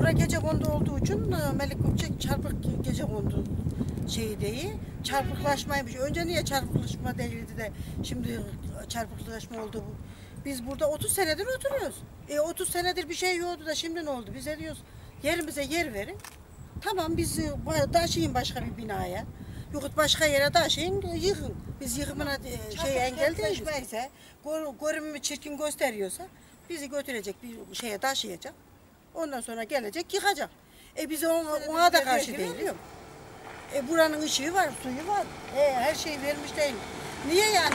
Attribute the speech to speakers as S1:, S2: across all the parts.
S1: bura gece kondu olduğu için e, Melik Gökçek çarpık gece kondu şeyi değil. Çarpıklaşmaymış. Önce niye çarpıklaşma değildi de şimdi çarpıklaşma oldu bu. Biz burada 30 senedir oturuyoruz. E 30 senedir bir şey yoktu da şimdi ne oldu? Bize diyoruz yerimize yer verin. Tamam biz e, taşıyın başka bir binaya. Yokut başka yere taşıyın, yıkın. Biz yıkımına e, şey engel değiliz. Gör, görünümü çirkin gösteriyorsa bizi götürecek bir şeye taşıyacak. Ondan sonra gelecek yıkacak. E biz ona, ona da karşı değiliz. E buranın ışığı var, suyu var. E her şeyi vermiş değil. Niye yani?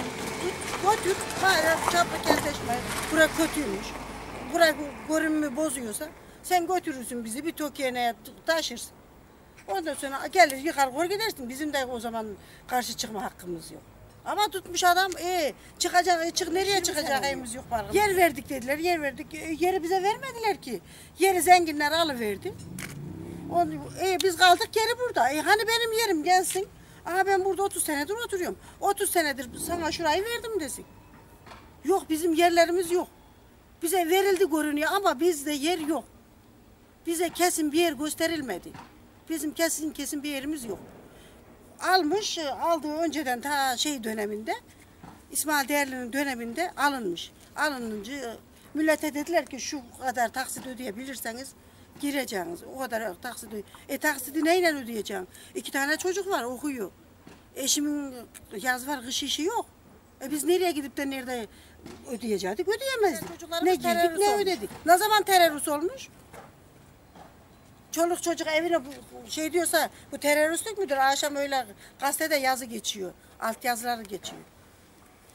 S1: Götür, hala çaplı kentleşme. Bura kötüymüş. Bura görünümü bozuyorsa sen götürürsün bizi bir Tokyo'ya taşırsın. Ondan sonra gelir yıkar koy gidersin. Bizim de o zaman karşı çıkma hakkımız yok. Ama tutmuş adam e çıkacak e, çık nereye çıkacak evimiz yok var. Yer verdik dediler yer verdik. E, yeri bize vermediler ki. Yeri zenginler alıverdi. Onu, e, biz kaldık geri burada. E, hani benim yerim gelsin. Aha ben burada 30 senedir oturuyorum. 30 senedir sana şurayı verdim desin. Yok bizim yerlerimiz yok. Bize verildi görünüyor ama bizde yer yok. Bize kesin bir yer gösterilmedi. Bizim kesin kesin bir yerimiz yok. Almış, e, aldığı önceden ta şey döneminde, İsmail Değerli'nin döneminde alınmış. Alınınca e, millete dediler ki şu kadar taksit ödeyebilirseniz gireceğiniz. O kadar taksit öde- E taksidi neyle ödeyeceksin? İki tane çocuk var okuyor. Eşimin yaz var kış işi yok. E biz nereye gidip de nerede ödeyecektik? Ödeyemezdik. Ne girdik ne ödedik. Ne zaman terörist olmuş? Çoluk çocuk evine bu- şey diyorsa bu teröristlik midir? Akşam öyle gazetede yazı geçiyor. Alt yazıları geçiyor.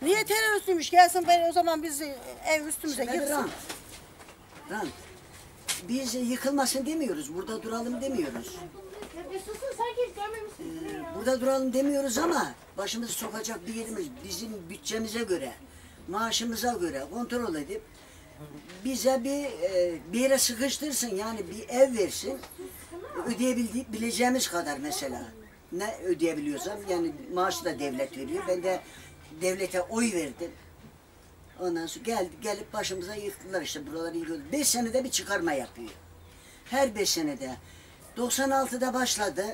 S1: Niye teröristliymiş? Gelsin ben o zaman bizi ev üstümüze
S2: Şimdi
S1: yıksın.
S2: Ran, Ran, biz yıkılmasın demiyoruz, burada duralım demiyoruz.
S3: Bir susun sanki hiç görmemişsiniz.
S2: Ee, burada duralım demiyoruz ama başımızı sokacak bir yerimiz bizim bütçemize göre, maaşımıza göre kontrol edip bize bir e, bir yere sıkıştırsın yani bir ev versin. Ödeyebileceğimiz kadar mesela. Ne ödeyebiliyorsam yani maaşı da devlet veriyor. Ben de devlete oy verdim. Ondan sonra gel, gelip başımıza yıktılar işte buraları yıkıyordu. Beş senede bir çıkarma yapıyor. Her beş senede. 96'da başladı.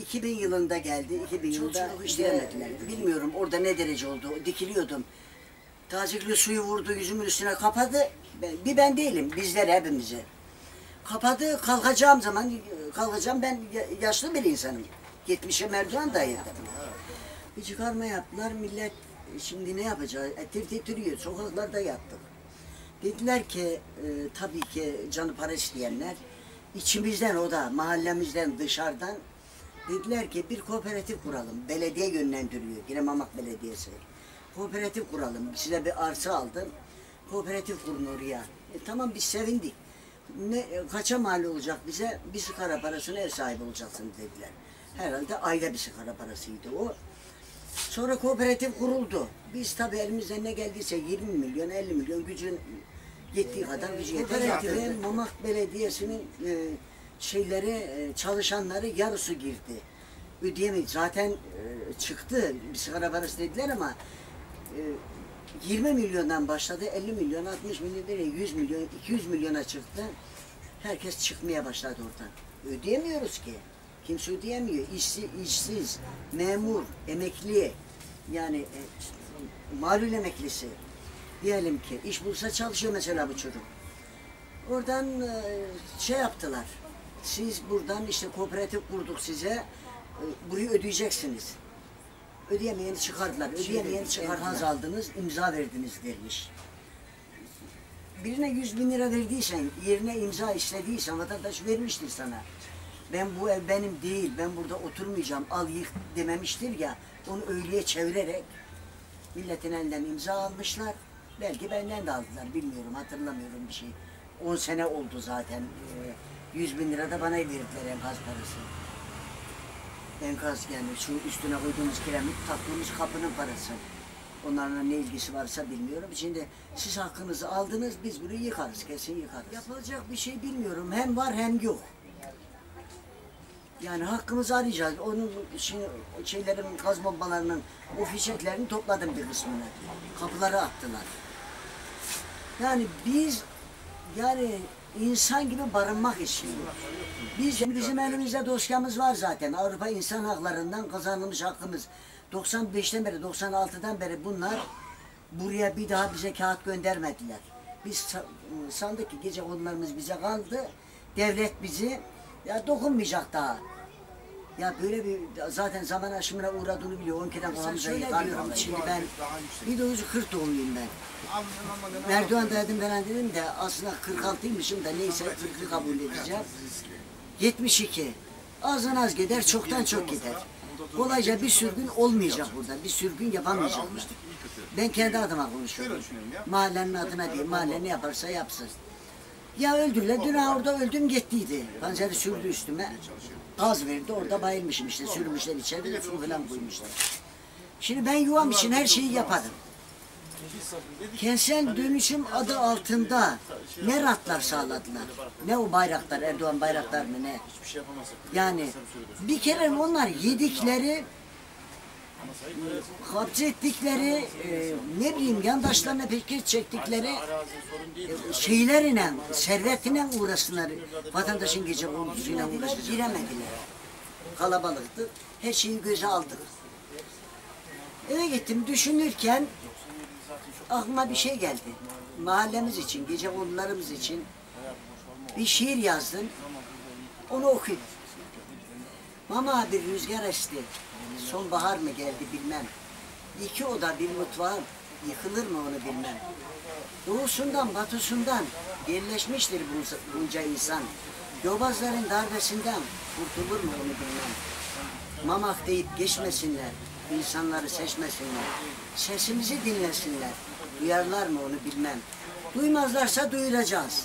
S2: 2000 yılında geldi. 2000 yılında işte, bilmiyorum orada ne derece oldu. Dikiliyordum Tazikli suyu vurdu yüzümün üstüne kapadı. Bir ben değilim, bizler hepimize. Kapadı, kalkacağım zaman, kalkacağım ben ya- yaşlı bir insanım. 70'e merdiven dayadım. Bir çıkarma yaptılar, millet şimdi ne yapacağız? Etir titriyor, sokaklarda yattık. Dediler ki, e, tabii ki canı para isteyenler, içimizden o da, mahallemizden, dışarıdan dediler ki bir kooperatif kuralım. Belediye yönlendiriyor, yine Mamak Belediyesi. Kooperatif kuralım, size bir arsa aldım, kooperatif kurun oraya. E, tamam biz sevindik. Ne, e, kaça mal olacak bize? Bir sigara parasına ev sahibi olacaksınız dediler. Herhalde ayda bir sigara parasıydı o. Sonra kooperatif kuruldu. Biz tabii elimizden ne geldiyse 20 milyon, 50 milyon gücün yettiği kadar gücü yeter. Kooperatife Mamak Belediyesi'nin e, şeyleri, e, çalışanları yarısı girdi. Ödeyemeyiz. Zaten e, çıktı. Bir sigara parası dediler ama 20 milyondan başladı. 50 milyon, 60 milyon değil, 100 milyon, 200 milyona çıktı. Herkes çıkmaya başladı oradan. Ödeyemiyoruz ki. Kimse ödeyemiyor. İşsiz, işsiz, memur, emekli, yani e, malul emeklisi. Diyelim ki iş bulsa çalışıyor mesela bu çocuk. Oradan e, şey yaptılar. Siz buradan işte kooperatif kurduk size. e, Burayı ödeyeceksiniz. Ödeyemeyeni çıkardılar. Ödeyemeyeni çıkardınız aldınız, imza verdiniz dermiş. Birine 100 bin lira verdiysen, yerine imza istediysen vatandaş vermiştir sana. Ben bu ev benim değil, ben burada oturmayacağım, al yık dememiştir ya. Onu öyleye çevirerek milletin elinden imza almışlar. Belki benden de aldılar, bilmiyorum, hatırlamıyorum bir şey. 10 sene oldu zaten. Ee, 100 bin lira da bana verdiler enkaz parası. Enkaz yani şu üstüne koyduğumuz kiremit, taktığımız kapının parası. Onlarla ne ilgisi varsa bilmiyorum. Şimdi siz hakkınızı aldınız, biz burayı yıkarız, kesin yıkarız. Yapılacak bir şey bilmiyorum. Hem var hem yok. Yani hakkımızı arayacağız. Onun şimdi şeylerin, gaz bombalarının o fişeklerini topladım bir kısmını. Kapılara attılar. Yani biz yani insan gibi barınmak istiyor. Biz bizim elimizde dosyamız var zaten. Avrupa İnsan Haklarından kazanılmış hakkımız. 95'ten beri, 96'dan beri bunlar buraya bir daha bize kağıt göndermediler. Biz sa- sandık ki gece konularımız bize kaldı. Devlet bizi ya dokunmayacak daha. Ya böyle bir zaten zaman aşımına uğradığını biliyor. 10 kere kafamıza yıkardım. Şimdi ben 1940 doğumluyum ben. Merdiven dedim falan dedim de aslında 46'ymışım da neyse 40'ı kabul edeceğim. 72. Azdan az gider, çoktan çok gider. Kolayca bir sürgün olmayacak burada. Bir sürgün yapamayacaklar. Ben kendi adıma konuşuyorum. Mahallenin adına değil, mahalle ne yaparsa yapsın. Ya öldüler, dün orada öldüm gittiydi. Panzeri sürdü üstüme. Gaz verdi, orada bayılmışım işte. Sürmüşler içeride, su falan koymuşlar. Şimdi ben yuvam için her şeyi yaparım. Kentsel dönüşüm adı altında ne ratlar sağladılar? Ne o bayraklar, Erdoğan bayraklar mı ne? Yani bir kere onlar yedikleri, hapsettikleri, e, ne bileyim yandaşlarına pekir çektikleri e, şeylerine, servetine uğraştılar. Vatandaşın gece ordusuyla uğraştılar. Giremediler. Kalabalıktı. Her şeyi göze aldık. Eve gittim düşünürken aklıma bir şey geldi. Mahallemiz için, gece konularımız için bir şiir yazdım. Onu okuyayım. Mama bir rüzgar esti. Sonbahar mı geldi bilmem. İki oda bir mutfağın yıkılır mı onu bilmem. Doğusundan batısından yerleşmiştir bunca- bunca insan. Yobazların darbesinden kurtulur mu onu bilmem. Mamak deyip geçmesinler, insanları seçmesinler. Sesimizi dinlesinler, duyarlar mı onu bilmem. Duymazlarsa duyuracağız.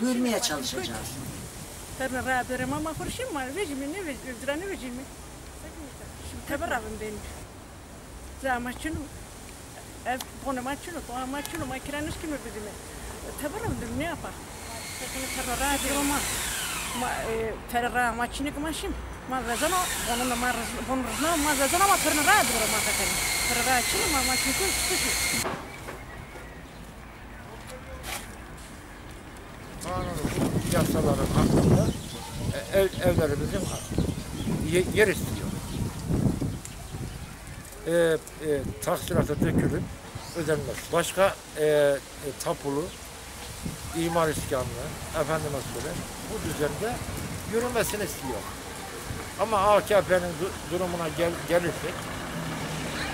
S2: Duyurmaya çalışacağız.
S4: Terna radere mama kurşun var. Vecimi ne vecimi? Dirane vecimi. Şimdi teberabım benim. Zamaçını ev konu maçını, konu maçını, makiranış kimi bizime. Teberabım ne yapar? Radere mama. Ma terra maçını kumaşım. Ma razano, onun ma razano, ma razano ma terna radere ma. Terra radere ma maçını kuş
S5: yasaların hakkında e, ev, evlerimizin ye- yer istiyor. E, e, taksirata dökülüp ödenmez. Başka e, e, tapulu, imar iskanlı, efendime söyleyeyim, bu düzende yürümesini istiyor. Ama AKP'nin du- durumuna gel, gelirsek,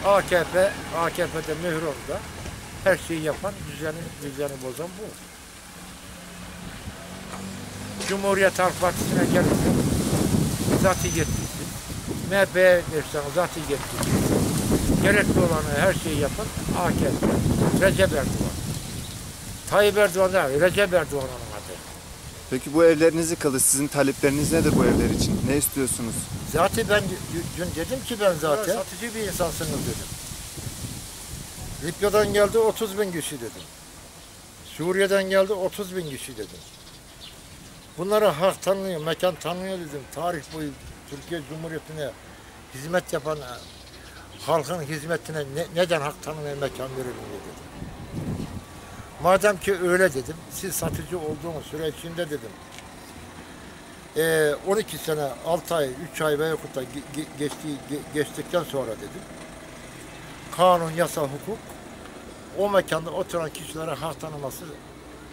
S5: AKP, AKP'de mührunda her şeyi yapan, düzeni, düzeni bozan bu. Cumhuriyet Halk Partisi'ne gelirse zati yetkisi, MHP'ye verirsen zati yetkisi, gerekli olanı her şeyi yapan AKP, Recep Erdoğan. Tayyip Erdoğan değil, Recep Erdoğan onun adı.
S6: Peki bu evlerinizi kalır. Sizin talepleriniz nedir bu evler için? Ne istiyorsunuz?
S5: Zaten ben dün dedim ki ben zaten satıcı bir insansınız dedim. Libya'dan geldi 30 bin kişi dedim. Suriye'den geldi 30 bin kişi dedim. Bunları hak tanıyor, mekan tanıyor dedim. Tarih boyu Türkiye Cumhuriyeti'ne hizmet yapan e, halkın hizmetine ne- neden hak tanımaya mekan verilmiyor dedim. Madem ki öyle dedim, siz satıcı olduğunuz süre içinde dedim. Ee, 12 sene, 6 ay, 3 ay veya da ge- ge- geçtiği, ge- geçtikten sonra dedim. Kanun, yasa, hukuk o mekanda oturan kişilere hak tanıması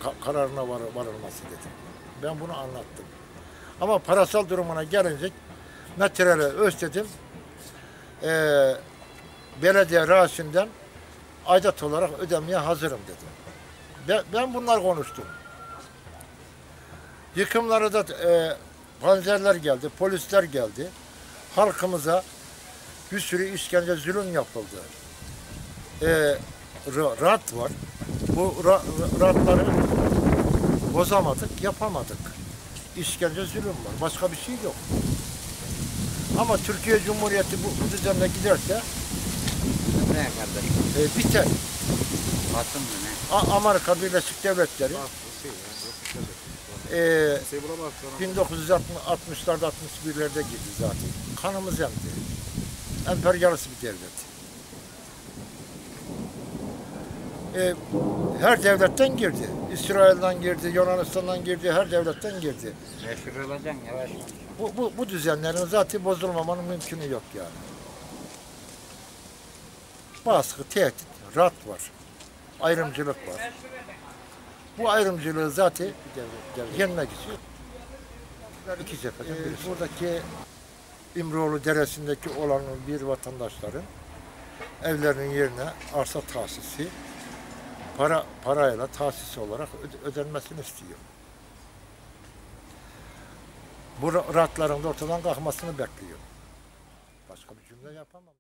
S5: ka- kararına var, varılması dedim. Ben bunu anlattım. Ama parasal durumuna gelince metrele özledim. Ee, belediye rahatsından aidat olarak ödemeye hazırım dedim. Ben, ben bunlar konuştum. Yıkımları da e, panzerler geldi, polisler geldi. Halkımıza bir sürü işkence, zulüm yapıldı. E, ra- rat var. Bu ra- ra- ratları bozamadık, yapamadık. İşkence, zulüm var. Başka bir şey yok. Ama Türkiye Cumhuriyeti bu, bu düzenle giderse
S7: Ne kardeşim?
S5: e, biter.
S7: Atın mı ne?
S5: A- Amerika Birleşik Devletleri e, 1960'larda 61'lerde girdi zaten. Kanımız emdi. Emperyalist bir devlet. e, her devletten girdi. İsrail'den girdi, Yunanistan'dan girdi, her devletten girdi.
S7: Meşhur olacaksın yavaş.
S5: Bu, bu, bu düzenlerin zaten bozulmamanın mümkünü yok yani. Baskı, tehdit, rat var. Ayrımcılık var. Bu ayrımcılığı zaten yenmek için iki cepheden birisi. Buradaki İmroğlu Deresi'ndeki olan bir vatandaşların evlerinin yerine arsa tahsisi para parayla tahsis olarak öde- ödenmesini istiyor. Bu ra- ratların da ortadan kalkmasını bekliyor. Başka bir cümle yapamam.